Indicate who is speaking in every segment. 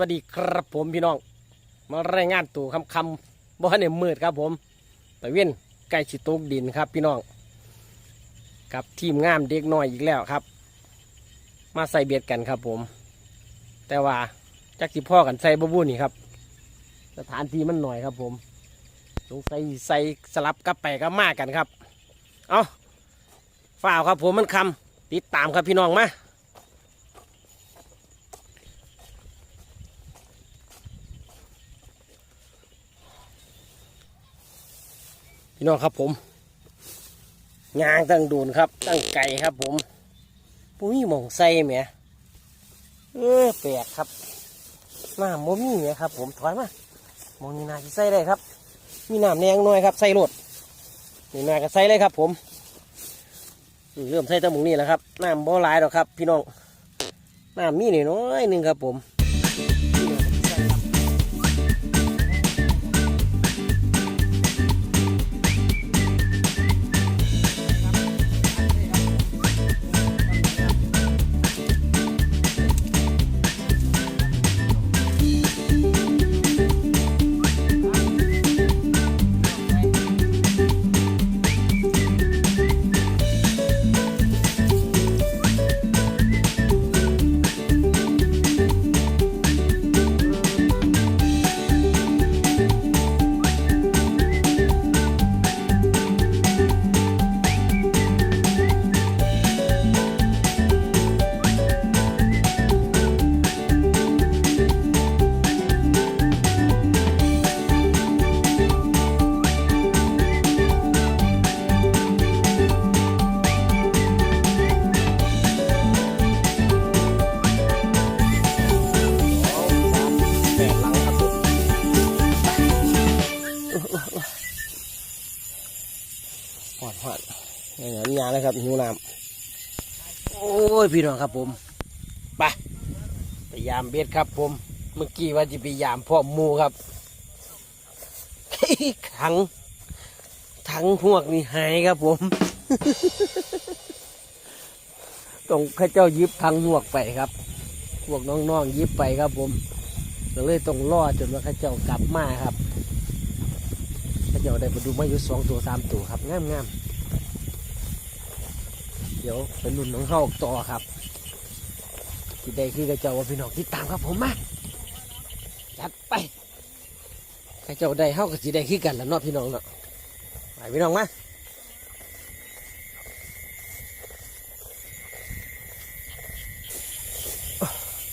Speaker 1: วัสดีครับผมพี่น้อง มารายงานตัวคำคำๆบ่ให้เนี่ยมืดครับผมตะเวียนใกล้ชิตกดินครับพี่น้องกับทีมงามเด็กน้อยอีกแล้วครับ มาใส่เบียดกันครับผม แต่ว่าจักสิพ่อกันใส่บบูนี่ครับ สถานที่มันหน่อยครับผมสงสัยใส่สลับกับไปกับมากันครับ เอาฝ่าวครับผมมันคำติดตามครับพี่น้องมา น้องครับผมยางตั้งโดนครับ ตั้งไก่ครับผมปุ้ยหมองใส่แหมเออแปลกครับน้ำบ่มีแหมครับ ผมถอยมามองนี่นาจะใส่ได้ครับ มีน้ำแดงน่อยครับใส่รถนี่นาก็ใส่เลยครับ ผมเริ่มใส่ตั้งมองนี่แหละครับน้ำบ่หลายหรอกครับ พี่น้องน้ำมีหน่อยน้อยหนึงครับผม พี่น้องครับผมไปไปยามเบ็ดครับผม เมื่อกี้ว่าจะไปยามพ่อหมูครับถังถังพวกนี้หายครับผมต้องข้าเจ้ายิบถังหวกไปครับ พวกน้องๆยิบไปครับผมก็เลยต้องรอจนว่าข้าเจ้ากลับมาครับข้าเจ้าได้มาดูมาอยู่สองตัวสามตัวครับงามงามๆ ดี๋ยวเป็นรุ่นของเขาต่อครับที่ได้คือเข้าเจ้าว่าพี่น้องที่ตามครับผมมาจัดไปเข้าเจ้าได้เข้ากับสีได้คือกันแล้วเนาะพี่น้องเนาะไปพี่น้องมา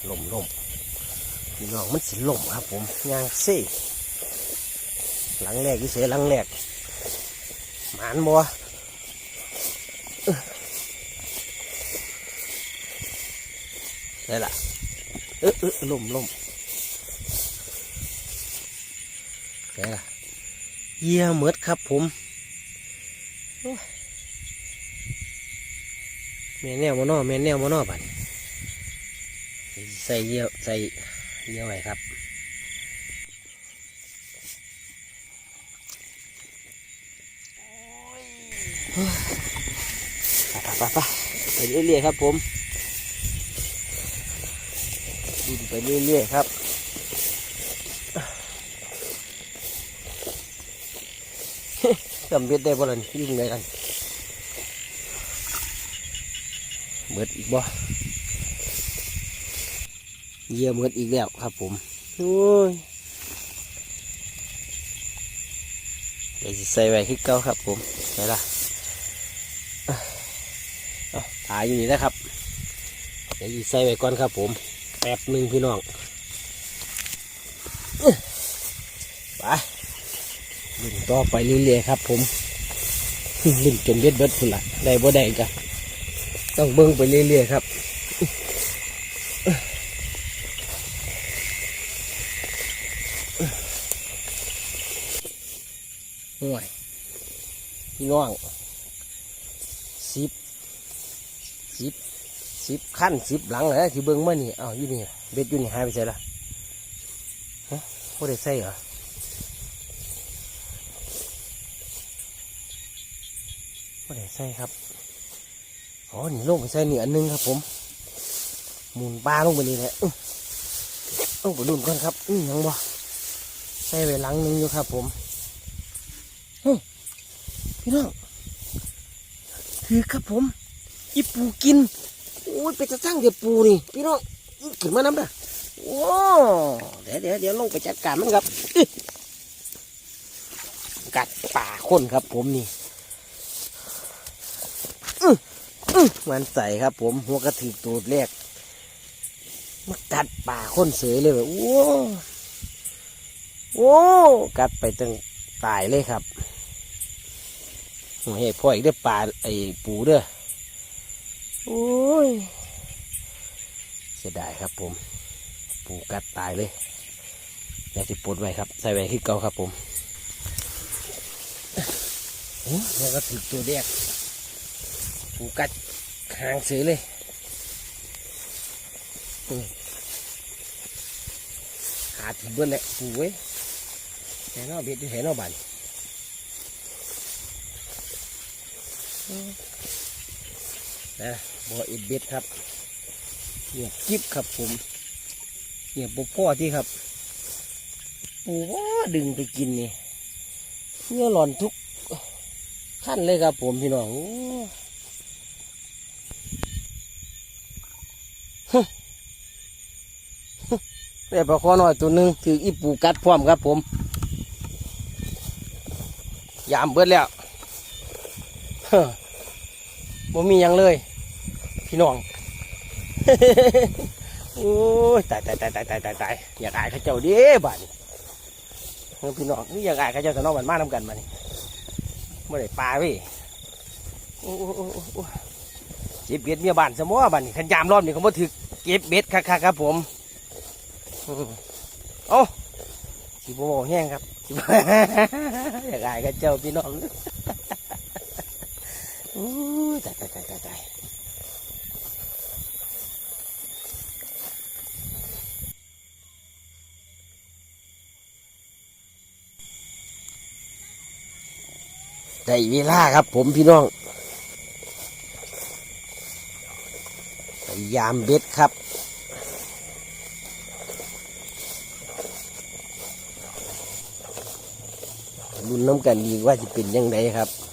Speaker 1: ลมลมพี่น้องมันสิลมครับผมยางเซ่หลังแรกยี่เสียหลังแรกหมานบัว ได้ละเออเออล่มล่มได้ละเยี่ยหมดครับผมโอ้ยแม่แนวมานอแม่แนวมานอบัดใส่เยี่ยวใส่เยอะไว้ครับไปไปไปไปเรื่อยๆครับผม เรื่อยๆครับ จำเบ็ดได้บ่ล่ะนี่ยุ่งไงกันเบิดอีกบ่เยี่ยมกันอีกแล้วครับผมโอ้ยเดี๋ยวจะใส่ไว้ที่เก้าครับผมไหนล่ะถ่ายอยู่นี่นะครับ เดี๋ยวจะใส่ไว้ก่อนครับผม ป๊บหนึ่งพี่น้องไปลุ่นต่อไปเรื่อยๆครับ ผมลุ่นจนเบ็ดเบิดพุ่นละได้บ่ได้กันต้องเบิ้งไปเรื่อยๆครับห่วยพี่น้องสิบสิบ สิบขั้นสิบหลังเลยที่เบิ้งเมานี่อ้าวอยู่นี่เบ็ดอยู่นี่หายไปใส่ละฮะไม่ได้ใส่เหรอไม่ได้ใส่ครับอ๋อนี่ลงไปใส่นี่อันหนึงครับผมหมุนปลาลงไปนี่แหละต้องไปดุนก่อนครับนี่ยังบ่ใส่ไว้หลังหนึงอยู่ครับ ผมเฮ้ยพี่น้องคือครับผม อีปูกิน อ้ยไปจะสร้างเดี๋ยวปูนี่พี่น้องขึ้นมาน้ำเด้อโอ้เดี๋ยวเดี๋ยวเดี๋ยวลงไปจัดการมันครับ กัดป่าคนครับผมนี่มันใส่ครับ ผมหัวกระถือตูดแรกมากัดป่าคนเสยเลยแบบโอ้โอ้กัดไปตั้งตายเลยครับโอ้ยพ่ออีกได้อป่าไอ้ปูเด้อโอ้ ยเสียดายครับผมปูกัดตายเลยอยากจะปลดไว้ครับ ใส่ไว้ที่เก่าครับผมโอ้แล้วก็ถึกตัวแรกปูกัดหางเสยเลยหาถิ่เบิ้ลแหละปูเว้ยแหนอเบ็ดอยู่แหนอบัน นะบ่อเอ็ดเบ็ดครับเนี่ยจิบครับผมเนี่ยปพ่อที่ครับปูว่าดึงไปกินนี่เนี่ยหลอนทุกขั้นเลยครับผมพี่น้องโอ้ได้ปลาคอน้อยตัวหนึ่งถืออีปูกัดพร้อมครับผม ยามเบิดแล้วเฮ้ บ่มียังเลย พี่น้อง โอ้ยตายตายตายตายตายตายตายอยากอายเขาเจ้าเด้บ้านน้ออพี่น้องนี่อยากอายเขาเจ้าสนองมันมาทำกันมานี่เมื่อไหร่ปลาพี่เจ็บเบ็ดเมียบ้านสมอบ้านนี่ขันยามรอบนี่เขาบ่ถึกเก็บเบ็ดคักๆครับผมอืมเอ้าสิบ่บอกแห้งครับอยากอายเขาเจ้าพี่น้อง อ้ตายตายตายตายได้เวลาครับผมพี่น้องพยายามเบ็ดครับรุนน้ำกันอีว่าจะเป็นยังไงครับ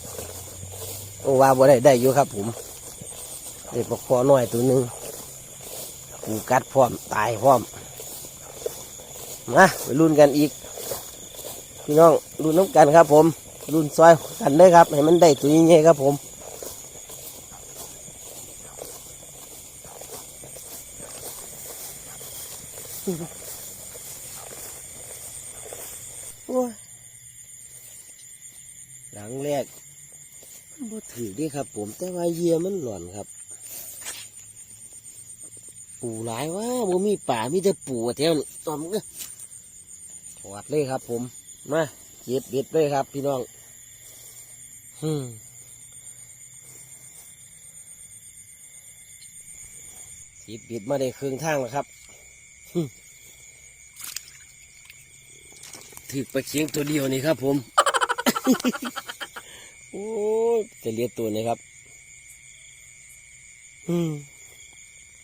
Speaker 1: โอ้ว่าบ่ได้ได้อยู่ครับ ผมได้ปลาคอน้อยตัวหนึ่งกูกัดพร้อมตายพร้อมมาไปรุ่นกันอีก พี่น้องรุ่นน้ำกันครับ ผมรุ่นซอยกันเลยครับ ให้มันได้ตัวใหญ่ครับผมโอ้ยหลังแรก บ่ถือเด้ครับผม แต่ว่าเยียมันหล่อนครับ ปูหลายว่าบ่มีป่ามีแต่ปูแถวนี้ตอมก็ถอดเลยครับ ผมมาเก็บเบ็ดเลยครับ พี่น้องฮึมเก็บเบ็ดมาได้ครึ่งทางแล้วครับ ถือปลาเคียงตัวเดียวนี่ครับผม โอ้จะเลียตัวนี้ครับ อืม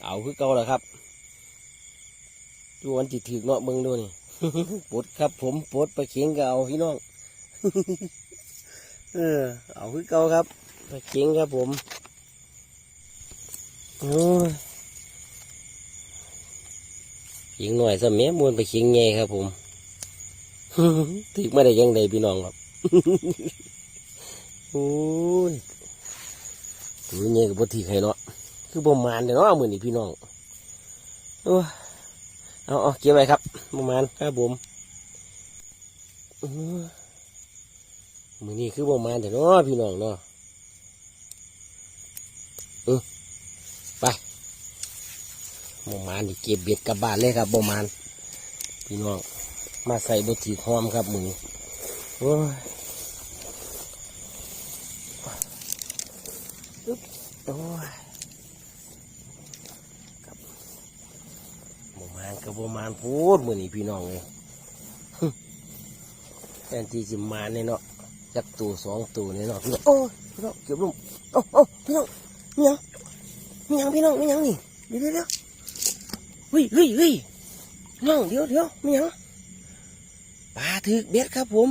Speaker 1: เอาคือเก่าแล้วครับดูวันจิตถึกเนาะเบิ่งดูนี่ปดครับ ผมปดไปเขียงก็เอาพี่น้องเออ เอาคือเก่าครับไปเขียงครับผมโอ้ยเขียงหน่อยสมัยมวนไปเขียงไงครับผมถึกมาได้ยังไงพี่น้องครับโอ้ยตัวนี้ก็บ่ถือให้เนาะ คือบ่มานเด้อเนาะมือนี้พี่น้องโอ้ยเอาเอาเก็บไว้ครับบ่มานครับผมอื้อมือนี้คือบ่มานเด้อเนาะพี่น้องเนาะเออไปบ่มานนี่เก็บเบ็ดกลับบ้านเลยครับบ่มานพี่น้องมาใส่บ่ถือหอมครับมือนี้โอ้ยโอ้ยครับบมานกับโมานพูดมือนี่พี่น้องเลยแทนที่จะมาเนี่ยเนาะจักตัวสองตัวเนี่ยเนาะพี่น้องโอ้พี่น้องเก็บลงโอ้โอ้พี่น้องมีหยังมีหยังพี่น้องมีหยังนี่เดี๋ยวเดี๋ยวเดี๋ยวเฮ้ยเฮ้ยเฮ้ยน้องเดี๋ยวเดี๋ยวไม่ยังปลาถือเบ็ดครับผม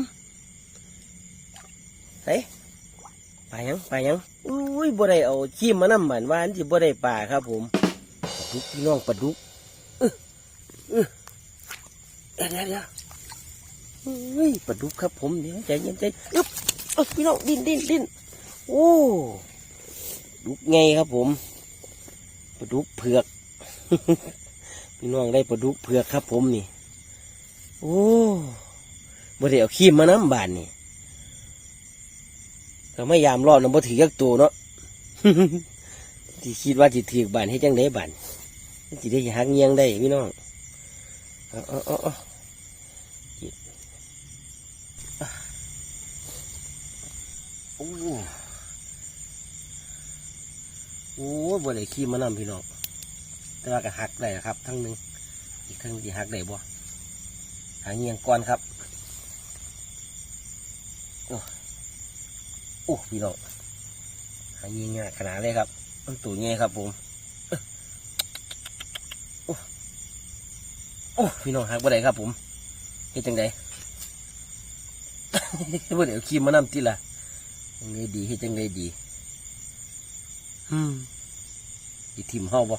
Speaker 1: เฮ้ปลายังปลายังอุ้ยบ่ได้เอาขี้มานำบันว่านที่บ่ได้ปลาครับผมปลาดุกพี่น้องปลาดุก เดี๋ยวเดี๋ยวเฮ้ยปลาดุกครับผมเดี๋ยวใจเย็นใจอึ๊บอึ๊บพี่น้องดิ้นดิ้นดิ้นโอ้ดุกไงครับผมปลาดุกเผือก พี่น้องได้ปลาดุกเผือกครับผมนี่ โอ้บ่ได้เอาขี้มานำบานนี่ก็ไม่ยามรอบน้ำบ่ถือยักตัวเนาะที่คิดว่าจิถือบานให้จังได้บานจิได้หักเงียงได้พี่น้องอาเอาเอาเอ โอ้โอ้บ่ได้ขี้มานำพี่น้องแต่ว่าก็หักได้ครับ ทั้งหนึ่งอีกทั้งที่หักได้บ่หาเงียงก่อนครับโอ้โอ้พี่น้องหาเงียงง่ายขนาดเลยครับมันตัวเงี้ยครับผมโอ้โอ้พี่น้องหักบ่ได้ครับผมเฮ็ดจังไดบ่ได้ขี้มานำติล่ะ จังไดดีเฮ็ดจังไดดีฮึมสิทิมเฮาบ่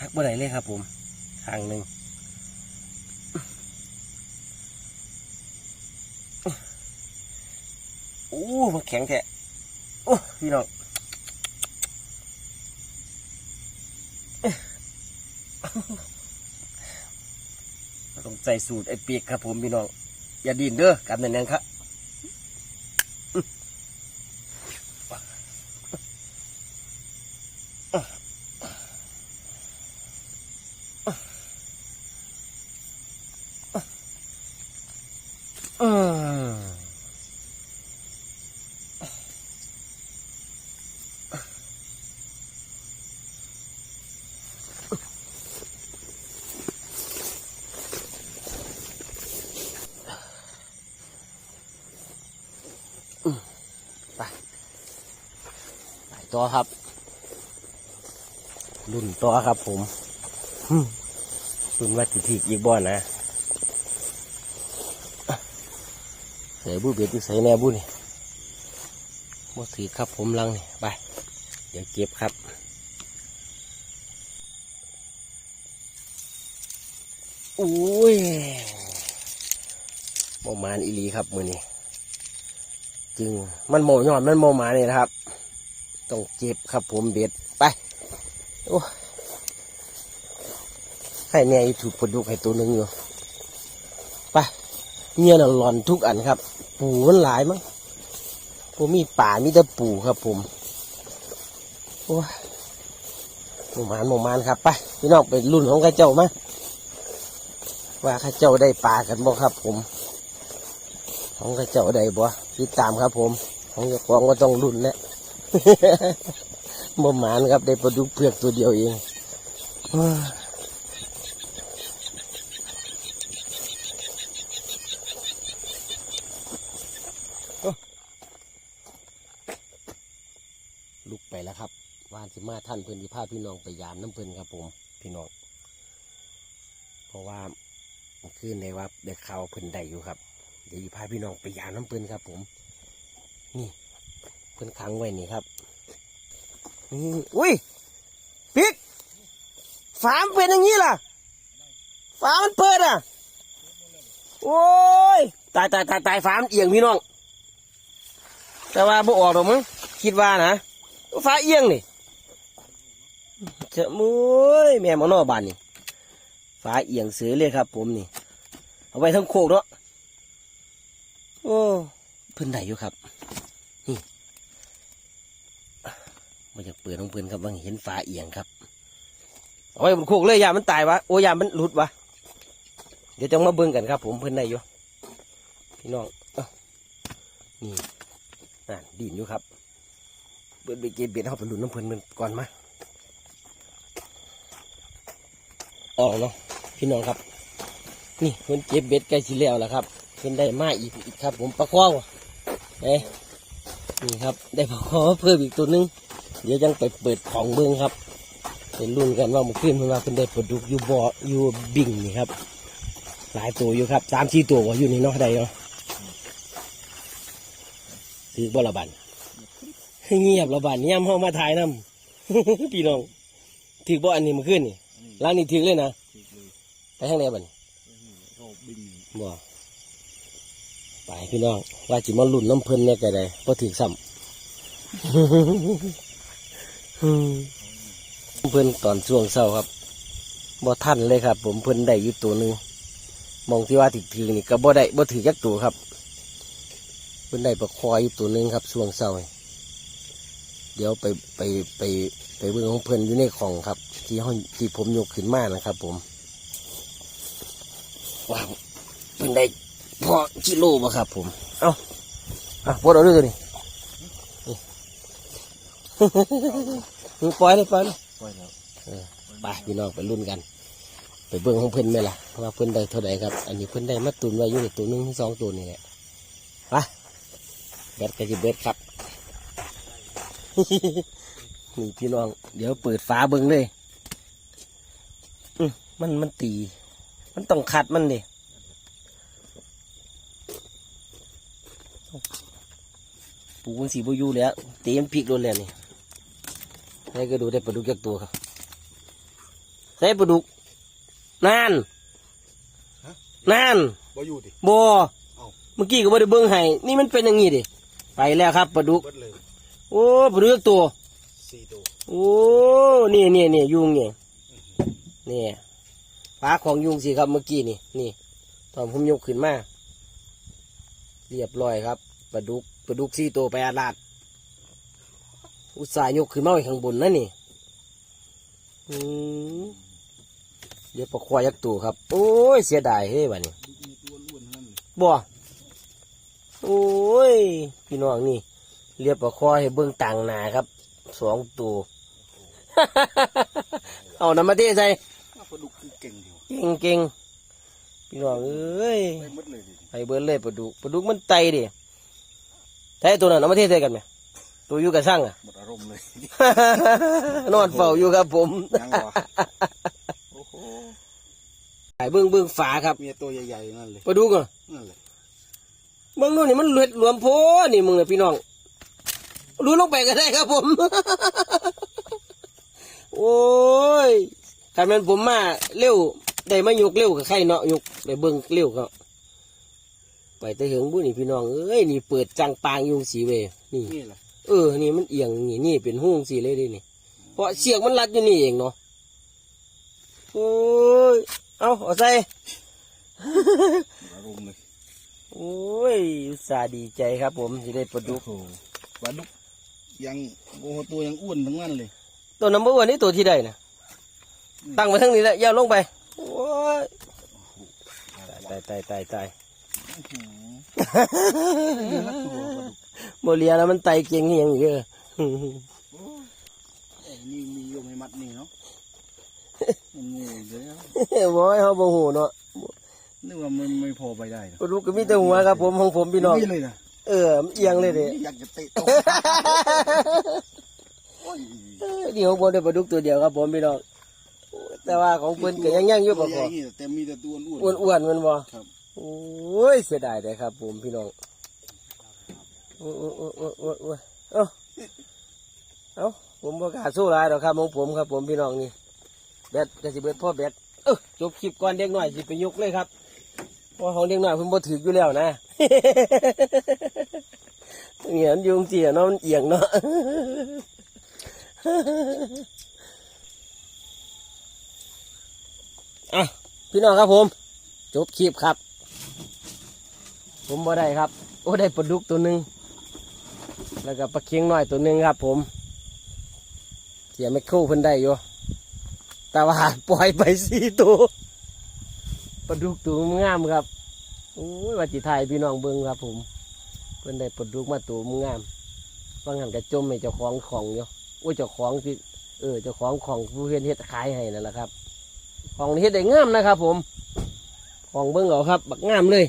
Speaker 1: หักบ่ได้เลยครับผมข้างหนึ่งโอ้มันแข็งแท้โอ้พี่น้อง ต้องใจสูตรไอ้เปียกครับผมพี่น้อง อย่าดินเด้อกับแน่นๆครับ ต่อครับรุ่นต่อครับผมรุ่นว่าจิถีกอีกบ่อนะใส่บุเบ็ดอยู่ใส่แน่บุนี่บ่ถือครับผมลังนี่ไป เดี๋ยวเก็บครับอุ้ยโมมานอีลีครับมือนี้ จึงมันโมยอดมันโมมานี่นะครับ ต้องเก็บครับผมเบ็ดไปโอ้ให้แน่อยู่ถูกปลาดุกให้ตัวหนึ่งอยู่ไปเงี้ยน่ะหลอนทุกอันครับ ปูมันหลายมั้งผมมีป่ามีแต่ปูครับผมโอ้หมูมานหมูมานครับไปพี่น้องไปรุ่นของข้าเจ้ามาว่าข้าเจ้าได้ปลากันบ่ครับ ผม ของข้าเจ้าได้บ่ติดตามครับ ผม ของเจ้าของก็ต้องรุ่นแหละ หมูหมานครับได้ปลาดุกเผือกตัวเดียวเองลุกไปแล้วครับวานสิมาท่านเพื่อนที่พาพี่น้องไปยามน้ำเพื่อนครับผมพี่น้อง เพราะว่าเมื่อคืนในว่าเด็กเขาเพื่อนได้อยู่ครับ เดี๋ยวสิพาพี่น้องไปยามน้ำเพื่อนครับผม นี่ พื่นขังไว้นี่ครับนี่อุ้ยปิ๊กฝามนเป็นอย่างนี้ล่ะฝามันเปิดอะ โอ้ย ตายตายตายตายฝามนเอียงพี่น้อง แต่ว่าบ่ออกหรอกมั้งคิดว่านะฟ้าเอียงนี่เจะมุ้ยแม่หมอนอบานนี่ฟ้าเอียงเสือเลยครับ ผมนี่ เอาไว้ทั้งโคกเนาะโอ้เพิ่นได้อยู่ครับ นี่ มาจากเปิดของเพิ่นครับบางเห็นฟ้าเอียงครับเอาไว้บนโคกเลยยามันตายวะโอ้ยามันหลุดวะเดี๋ยวจะมาเบิ่งกันครับ ผมเพิ่อนได้อยู่พี่น้องอนี่นั่นดินอยู่ครับเบิดไปเก็บเบ็ดเอาไปหลุนน้ำเพลินมันก่อนมาออกเนาะพี่น้องครับ นี่เพิ่นเก็บเบ็ดใกล้สิแล้วแล้วครับเป็นได้มาอีกอีกครับ ผมปลาคว้าวเอ้นี่ครับ ได้ปลาคว้าเพิ่มอีกตัวหนึง เดี๋ยวยังไปเปิดของเบิ้งครับเป็นรุ่นกันว่ามันขึ้นเพิ่นว่าเป็นได้ปลาดุกอยู่บ่ออยู่บิ่งนี่ครับ หลายตัวอยู่ครับสามสี่ตัวว่าอยู่นี่เนาะได้เนาะถือบ่ละบันเงียบละบันเนี่ยห้องมาถ่ายน้ำพี่น้องถือบ่อันนี้มันขึ้นนี่ร้านนี้ถือเลยนะไปข้างในบัดน
Speaker 2: เขาบิน
Speaker 1: บ่ไปพี่น้องว่าจิมาลุ่นน้ำเพิ่นเนี่ยก็ได้พอถือซ้ำ เพิ่อนตอนช่วงเช้าครับบ่ทันเลยครับ ผมเพิ่อนได้อยู่ตัวหนึ่งมองที่ว่าถือถือนี่ก็บ่ได้บ่ถือจักตัวครับ เพิ่อนได้ปลาคอยอยู่ตัวหนึ่งครับช่วงเช้าเดี๋ยวไปไปไปไปเบิ่งของเพิ่อนอยู่ในของครับ ที่ห้องที่ผมยกขึ้นมานะครับ ผมว้าวเพิ่อนได้พอกิโลบ่ครับ ผม เอ้าอะปลดเอาด้วยตัวนี้นี่ ปล่อยเลยปล่อยเลย
Speaker 2: ปล่อยแล้ว
Speaker 1: ไปพี่น้องไปรุ่นกัน ไปเบิ่งของเพิ่อนไหมล่ะว่าเพิ่อนได้เท่าไหร่ครับ อันนี้เพิ่อนได้มาตุนไว้อยู่ในตัวหนึงถึงสองตัวนี่แหละไปเบ็ดก็จะเบ็ดครับนี่พี่น้อง เดี๋ยวเปิดฝาเบิ่งเลยมันมันตี มันต้องขัดมันดิปูมันสีบอยู่แล้วตีมันพริกโดนแล้วนี่ ให้ก็ดูได้ปลาดุกจากตัวครับใส่ปลาดุกนานนาน
Speaker 2: บ่อยู่ดิ
Speaker 1: บอ
Speaker 2: เอ้า
Speaker 1: เมื่อกี้ก็บ่ได้เบิ่งให้นี่มันเป็นอย่างงี้ดิไปแล้วครับปลาดุก
Speaker 2: เบิดเลย
Speaker 1: โอ้ปลาดุกจากตัว
Speaker 2: สี่ตัว
Speaker 1: โอ้นี่นี่นี่ยุงนี่นี่ปลาของยุงสิครับเมื่อกี้นี่นี่ตอนผมยกขึ้นมาเรียบร้อยครับปลาดุกปลาดุกสี่ตัวไปอาลาด อุตส่าห์ยกขึ้นมาไว้ข้างบนนั่นนี่อืมเดี๋ยวปลาควายยักษ์ตัวครับ โอ้ย เสียดายเฮ้ยบัดนี้
Speaker 2: มีตัวล้วนทั้งนั้นเลย
Speaker 1: บ่โอ้ย พี่น้องนี่ เรียบปลาคอให้เบิ่งต่างหนาครับ สองตัวเอาน้ำมาเทใส่
Speaker 2: อ้าวปลาดุกคือเก่งดีวะ
Speaker 1: เก่งเก่งพี่น้องเอ้ย
Speaker 2: ไปหมดเลยดิ
Speaker 1: ให้เบิ่งเลยปลาดุกปลาดุกมันไตดิใช้ตัวนั้นเอามาเทใส่กันไหม ตัวอยู่กับช่างอะ
Speaker 2: หมดอารมณ์เลย
Speaker 1: นอนเฝ้าอยู่ครับผม
Speaker 2: ยังวะโอ้โห
Speaker 1: ไปเบิ่งเบิ่งฝาครับ
Speaker 2: เมียตัวใหญ่ๆนั่นเลย
Speaker 1: ปลาดุกอะ
Speaker 2: นั่นเลย
Speaker 1: เบิ่งโน่นนี่มันเลือดรวมโพนี่มึงน่ะพี่น้องรู้ลงไปก็ได้ครับผม โอ้ยการแมันผมมาเร็วได้มายกเร็วกับใครเนาะยกได้เบิ่งเร็วก็ไปแต่เหิงบุนี่พี่น้องเอ้ยนี่เปิดจังปางยุงสีเวยนี่
Speaker 2: นี่แหละ
Speaker 1: เออ นี่มันเอียงนี่นี่เป็นหุ้งสีเลยดินี่ เพราะเสียงมันรัดอยู่นี่เองเนาะโอ้ย เอาเอาใส่
Speaker 2: หมดอารมณ์เลย
Speaker 1: โอ้ยอุตส่าห์ดีใจครับ ผมที่ได้ปลาดุก
Speaker 2: โอ้โหปลาดุกยังโอ้โหตัวยังอ้วนทั้งนั้นเลย
Speaker 1: ตัวน้ำเบอร์วันนี้ตัวที่ใดนะตั้งไว้ทั้งนี้แล้วย่าลงไปโอ้ยตายตายตายตาย โมเลียแล้วมันไตเก่งอหย่างเยอะ
Speaker 2: โอ้ไอ้นี่มีโยมให้มัดนี่เนาะมันงูเยอะ
Speaker 1: บอยเขาโมโหเนาะ
Speaker 2: นึกว่ามันไม่พอไปได้เนอะ
Speaker 1: ปลาดุกก็มีแต่หัวครับผมของผมพี่น้อง
Speaker 2: นี่เลยนะ
Speaker 1: เออมันเอียงเลยเด้
Speaker 2: อยากจะเตะตกโอ้ย
Speaker 1: เอ้ยนี่ของผมได้ปลาดุกตัวเดียวครับผมพี่น้องโอ้ยแต่ว่าของเพิ่นก็ยังยังอยู่ปะ
Speaker 2: ตัว
Speaker 1: กอ
Speaker 2: ใหญ่นี่แต่มีแต่ตัวอ้วนๆ
Speaker 1: อ้วนๆมันบ่
Speaker 2: ครับ
Speaker 1: โอ้ยเสียดายเลยครับผมพี่น้องโอ้โอ้โอ้โอ้โอ้โอ้เอ้าเอ้าผมประกาศสู้รายหรอกครับของผมครับ ผมพี่น้องนี่แบตก็สิเบิดพ่อแบตเออจบคลิปก่อนเด็กหน่อยสิไปยกเลยครับเพราะของเด็กหน่อยเพิ่นบ่ถืออยู่แล้วนะเนี่ยนยุงเสียเนาะมันเอียงเนาะอะพี่น้องครับผม จบคลิปครับ ผมบ่ได้ครับ โอ้ได้ปลาดุกตัวหนึ่งแล้วก็ปลาเคียงน้อยตัวหนึ่งครับ ผม เสียไม่คู่เพิ่นได้อยู่แต่ว่าปล่อยไปสี่ตัวปลาดุกตัวงามครับโอ้ยว่าจิไทยพี่น้องเบิ้งครับ ผม เพิ่นได้ปลาดุกมาตัวงามฟังหันกระจมให้เจ้าของของอยู่โอ้ยเจ้าของที่เออเจ้าของของผู้เฮ็ดเฮ็ดขายให้นั่นแหละครับ ของเฮ็ดได้งามนะครับ ผม ของเบิ้งเอาครับ บักงามเลย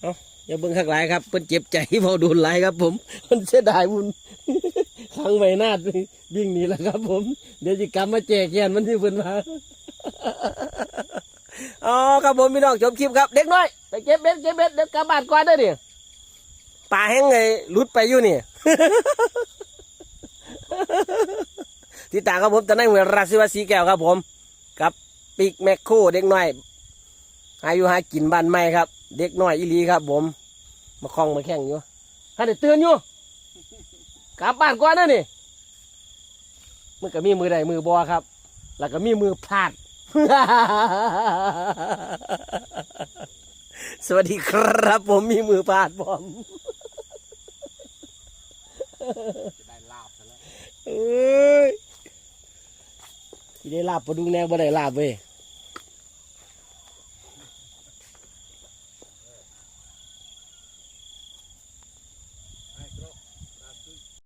Speaker 1: เอาอย่าเบิ่งข้างหลายครับเพิ่นเจ็บใจเบาโดนหลายครับ ผมมันเสียดายบุญขังไว้นาดวิ่งหนีแล้วครับ ผม เดี๋ยวจะกลับมาแจกแยนมันที่เพิ่นมาอ๋อครับผมพี่น้องชมคลิปครับ เด็กน้อยไปเก็บเบ็ดเก็บเบ็ดเดี๋ยวกลับบ้านก่อนเด้อนี่ป่าแห้งไงหลุดไปอยู่นี่ที่ต่างครับผมตอนนั้นเหมือนราศีวสีแก้วครับผม กับปีกแมคโครเด็กน้อย อายุหากินบ้านใหม่ครับ เด็กน้อยอีหลีครับ ผม มาคล้องมาแข่งอยู่ถ้าได้เตือนอยู่กลับบ้านก่อนเด้อนี่มันก็มีมือใดมือบอครับ แล้วก็มีมือพลาด สวัสดีครับ ผมมีมือพลาดผม
Speaker 2: จะได้ลาบซะแล้ว
Speaker 1: เอ้ยได้ลาบปลาดุกแนวบ่ได้ลาบเว้ย